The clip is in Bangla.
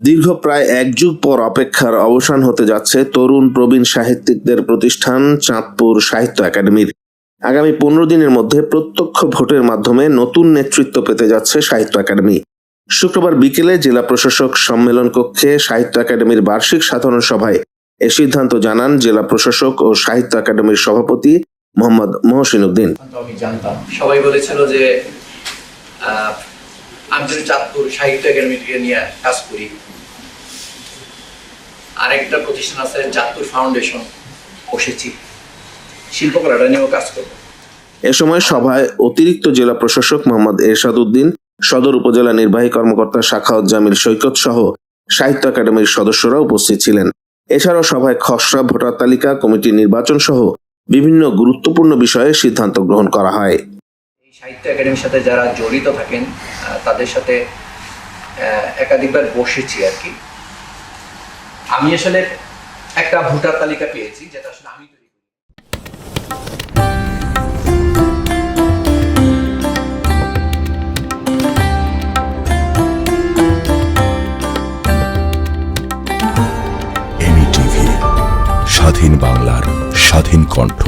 দীর্ঘ প্রায় এক যুগ পর অপেক্ষার অবসান হতে যাচ্ছে তরুণ প্রবীণ সাহিত্যিকদের প্রতিষ্ঠান চাঁদপুর সাহিত্য একাডেমির। আগামী পনেরো দিনের মধ্যে প্রত্যক্ষ ভোটের মাধ্যমে নতুন নেতৃত্ব পেতে যাচ্ছে সাহিত্য একাডেমি। শুক্রবার বিকেলে জেলা প্রশাসক সম্মেলন কক্ষে সাহিত্য একাডেমির বার্ষিক সাধারণ সভায় এ সিদ্ধান্ত জানান জেলা প্রশাসক ও সাহিত্য একাডেমির সভাপতি মোহাম্মদ মহসিন উদ্দিন। আমি জানতাম। সবাই বলেছিল যে আমি চাঁদপুর সাহিত্য একাডেমি থেকে নিয়ে কাজ করি। আরেকটা প্রতিষ্ঠান আছে চাঁদপুর ফাউন্ডেশন, বসেছি। শিল্পকলাটা নিয়েও কাজ করব। এ সময় সভায় অতিরিক্ত জেলা প্রশাসক মোহাম্মদ এরশাদ উদ্দিন, সদর উপজেলা নির্বাহী কর্মকর্তা শাখাউত জামিল সৈকত সহ সাহিত্য একাডেমির সদস্যরা উপস্থিত ছিলেন। এছাড়াও সভায় খসড়া ভোটার তালিকা, কমিটির নির্বাচন সহ বিভিন্ন গুরুত্বপূর্ণ বিষয়ে সিদ্ধান্ত গ্রহণ করা হয়। সাহিত্য একাডেমির সাথে যারা জড়িত থাকেন তাদের সাথে একাধিকবার বসেছি আর কি। আমি আসলে একটা ভোটার তালিকা পেয়েছি, যেটা আসলে আমি স্বাধীন বাংলার স্বাধীন কণ্ঠ।